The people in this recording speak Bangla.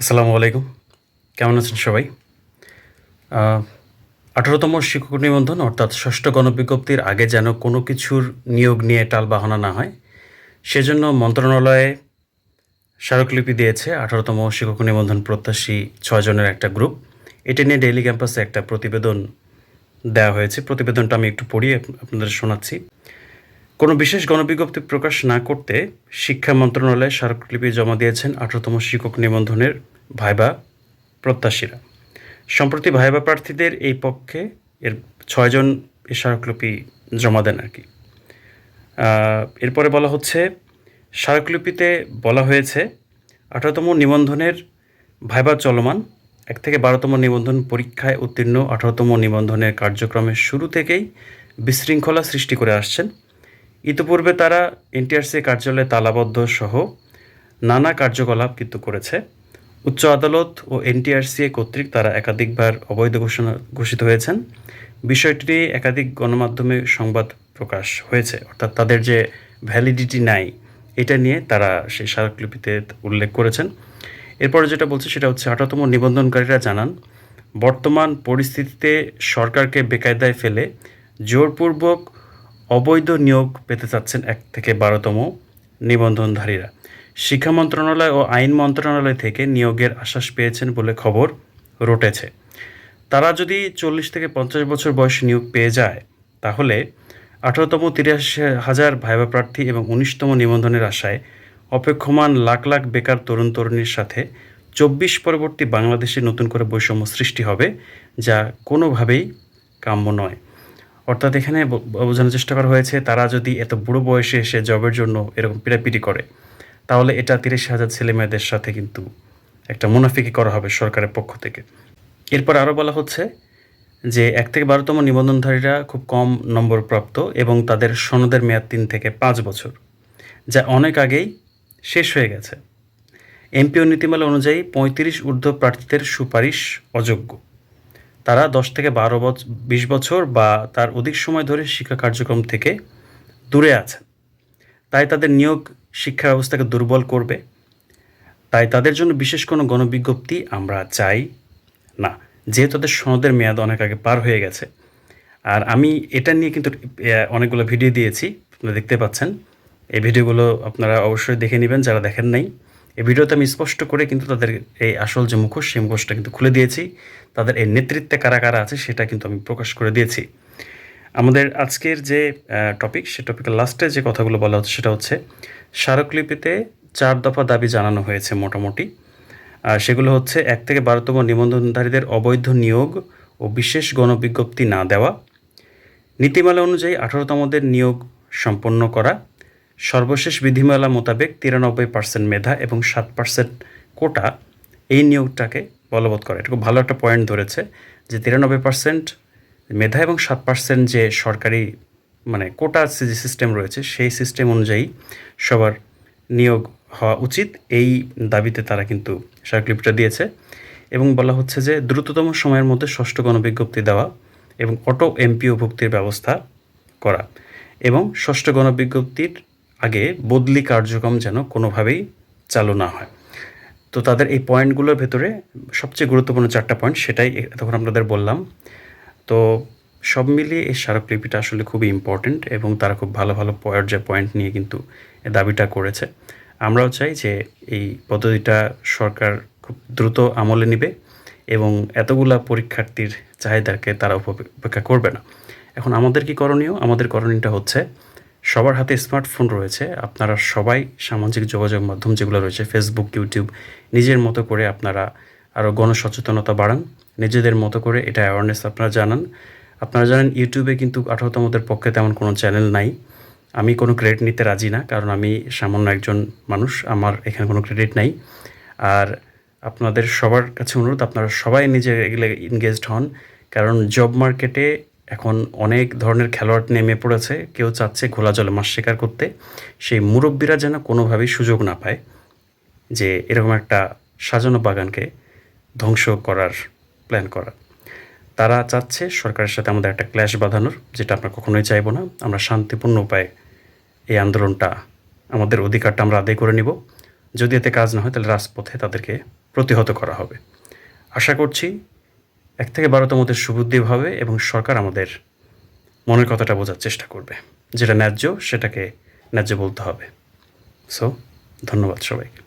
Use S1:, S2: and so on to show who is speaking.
S1: আসসালামু আলাইকুম। কেমন আছেন সবাই? আঠারোতম শিক্ষক নিবন্ধন, অর্থাৎ ষষ্ঠ গণবিজ্ঞপ্তির আগে যেন কোনো কিছুর নিয়োগ নিয়ে টাল বাহানা না হয়, সেজন্য মন্ত্রণালয়ে স্মারকলিপি দিয়েছে আঠারোতম শিক্ষক নিবন্ধন প্রত্যাশী ছয়জনের একটা গ্রুপ। এটা নিয়ে ডেইলি ক্যাম্পাসে একটা প্রতিবেদন দেওয়া হয়েছে। প্রতিবেদনটা আমি একটু পড়িয়ে আপনাদের শোনাচ্ছি। কোনো বিশেষ গণবিজ্ঞপ্তি প্রকাশ না করতে শিক্ষা মন্ত্রণালয়ে স্মারকলিপি জমা দিয়েছেন আঠারোতম শিক্ষক নিবন্ধনের ভাইবা প্রত্যাশীরা। সম্প্রতি ভাইবা প্রার্থীদের এই পক্ষে এর ছয়জন এই স্মারকলিপি জমা দেন আর কি। এরপরে বলা হচ্ছে, স্মারকলিপিতে বলা হয়েছে, আঠারোতম নিবন্ধনের ভাইবা চলমান, এক থেকে বারোতম নিবন্ধন পরীক্ষায় উত্তীর্ণ আঠারোতম নিবন্ধনের কার্যক্রমের শুরু থেকেই বিশৃঙ্খলা সৃষ্টি করে আসছেন। ইতিপূর্বে তারা এনটিআরসি কার্যালয়ে তালাবদ্ধ সহ নানা কার্যকলাপ কিন্তু করেছে। উচ্চ আদালত ও এনটিআরসি কর্তৃক তারা একাধিকবার অবৈধ ঘোষণা ঘোষিত হয়েছেন। বিষয়টি একাধিক গণমাধ্যমে সংবাদ প্রকাশ হয়েছে, অর্থাৎ তাদের যে ভ্যালিডিটি নাই, এটা নিয়ে তারা সেই স্মারকলিপিতে উল্লেখ করেছেন। এরপরে যেটা বলছে সেটা হচ্ছে, আঠারোতম নিবন্ধনকারীরা জানান, বর্তমান পরিস্থিতিতে সরকারকে বেকায়দায় ফেলে জোরপূর্বক অবৈধ নিয়োগ পেতে চাচ্ছেন এক থেকে বারোতম নিবন্ধনধারীরা। শিক্ষা মন্ত্রণালয় ও আইন মন্ত্রণালয় থেকে নিয়োগের আশ্বাস পেয়েছেন বলে খবর রটেছে। তারা যদি চল্লিশ থেকে পঞ্চাশ বছর বয়সে নিয়োগ পেয়ে যায়, তাহলে আঠারোতম তিরাশি হাজার ভাইবা প্রার্থী এবং উনিশতম নিবন্ধনের আশায় অপেক্ষমান লাখ লাখ বেকার তরুণ তরুণীর সাথে চব্বিশ পরবর্তী বাংলাদেশে নতুন করে বৈষম্য সৃষ্টি হবে, যা কোনোভাবেই কাম্য নয়। অর্থাৎ এখানে বোঝানোর চেষ্টা করা হয়েছে, তারা যদি এত বুড়ো বয়সে এসে জবের জন্য এরকম পিড়াপিড়ি করে, তাহলে এটা তিরিশ হাজার ছেলে মেয়েদের সাথে কিন্তু একটা মুনাফিকি করা হবে সরকারের পক্ষ থেকে। এরপর আরও বলা হচ্ছে যে, এক থেকে বারোতম নিবন্ধনধারীরা খুব কম নম্বর প্রাপ্ত এবং তাদের সনদের মেয়াদ তিন থেকে পাঁচ বছর, যা অনেক আগেই শেষ হয়ে গেছে। এমপিও নীতিমালা অনুযায়ী পঁয়ত্রিশ ঊর্ধ্ব প্রার্থীদের সুপারিশ অযোগ্য। তারা দশ থেকে বারো বছর বিশ বছর বা তার অধিক সময় ধরে শিক্ষা কার্যক্রম থেকে দূরে আছেন। তাই তাদের নিয়োগ শিক্ষা ব্যবস্থাকে দুর্বল করবে। তাই তাদের জন্য বিশেষ কোনো গণবিজ্ঞপ্তি আমরা চাই না। যেহেতু তাদের সনদের মেয়াদ অনেক আগে পার হয়ে গেছে। আর আমি এটা নিয়ে কিন্তু অনেকগুলো ভিডিও দিয়েছি, আপনারা দেখতে পাচ্ছেন। এই ভিডিওগুলো আপনারা অবশ্যই দেখে নেবেন, যারা দেখেন নাই। এই ভিডিওতে আমি স্পষ্ট করে কিন্তু তাদের এই আসল যে মুখোশ, সেই মুখোশটা কিন্তু খুলে দিয়েছি। তাদের এই নেতৃত্বে কারা কারা আছে সেটা কিন্তু আমি প্রকাশ করে দিয়েছি। আমাদের আজকের যে টপিক সে টপিকের লাস্টে যে কথাগুলো বলা হচ্ছে সেটা হচ্ছে, স্মারকলিপিতে চার দফা দাবি জানানো হয়েছে মোটামুটি। সেগুলো হচ্ছে এক থেকে বারোতম নিবন্ধনধারীদের অবৈধ নিয়োগ ও বিশেষ গণবিজ্ঞপ্তি না দেওয়া, নীতিমালা অনুযায়ী আঠারোতমদের নিয়োগ সম্পন্ন করা সর্বশেষ বিধিমালা মোতাবেক তিরানব্বই পার্সেন্ট মেধা এবং সাত পার্সেন্ট কোটা এই নিয়োগটাকে বলবৎ করা। এটা খুব ভালো একটা পয়েন্ট ধরেছে যে তিরানব্বই পার্সেন্ট মেধা এবং সাত পার্সেন্ট যে সরকারি মানে কোটা যে সিস্টেম রয়েছে, সেই সিস্টেম অনুযায়ী সবার নিয়োগ হওয়া উচিত। এই দাবিতে তারা কিন্তু স্মারকলিপিটা দিয়েছে এবং বলা হচ্ছে যে দ্রুততম সময়ের মধ্যে ষষ্ঠ গণবিজ্ঞপ্তি দেওয়া এবং অটো এমপিও ভুক্তির ব্যবস্থা করা এবং ষষ্ঠ গণবিজ্ঞপ্তির আগে বদলি কার্যক্রম যেন কোনোভাবেই চালু না হয়। তো তাদের এই পয়েন্টগুলোর ভেতরে সবচেয়ে গুরুত্বপূর্ণ চারটা পয়েন্ট সেটাই তখন আপনাদের বললাম। তো সব মিলিয়ে এই স্মারকলিপিটা আসলে খুবই ইম্পর্ট্যান্ট এবং তারা খুব ভালো ভালো পর্যায়ে পয়েন্ট নিয়ে কিন্তু দাবিটা করেছে। আমরাও চাই যে এই পদ্ধতিটা সরকার খুব দ্রুত আমলে নেবে এবং এতগুলা পরীক্ষার্থীর চাহিদাকে তারা উপেক্ষা করবে না। এখন আমাদের কি করণীয়? আমাদের করণীয়টা হচ্ছে সবার হাতে স্মার্টফোন রয়েছে। আপনারা সবাই সামাজিক যোগাযোগ মাধ্যম যেগুলো রয়েছে ফেসবুক ইউটিউব নিজের মতো করে আপনারা আরও গণসচেতনতা বাড়ান। নিজেদের মতো করে এটা অ্যাওয়ারনেস আপনারা জানান। আপনারা জানেন ইউটিউবে কিন্তু আঠারোতমদের পক্ষে তেমন কোনো চ্যানেল নাই। আমি কোনো ক্রেডিট নিতে রাজি না, কারণ আমি সামান্য একজন মানুষ, আমার এখানে কোনো ক্রেডিট নাই। আর আপনাদের সবার কাছে অনুরোধ, আপনারা সবাই নিজে এগুলো ইনগেজড হন। কারণ জব মার্কেটে এখন অনেক ধরনের খেলোয়াড় নেমে পড়েছে। কেউ চাচ্ছে ঘোলা জলে মাছ শিকার করতে। সেই মুরব্বীরা যেন কোনোভাবেই সুযোগ না পায় যে এরকম একটা সাজানো বাগানকে ধ্বংস করার প্ল্যান করা তারা চাচ্ছে সরকারের সাথে আমাদের একটা ক্ল্যাশ বাঁধানোর, যেটা আমরা কখনোই চাইব না। আমরা শান্তিপূর্ণ উপায়ে এই আন্দোলনটা, আমাদের অধিকারটা আমরা আদায় করে নিব। যদি এতে কাজ না হয়, তাহলে রাজপথে তাদেরকে প্রতিহত করা হবে। আশা করছি এক থেকে বারোতম ওদের সুবুদ্ধি হবে এবং সরকার আমাদের মনের কথাটা বোঝার চেষ্টা করবে। যেটা ন্যায্য সেটাকে ন্যায্য বলতে হবে। সো ধন্যবাদ সবাইকে।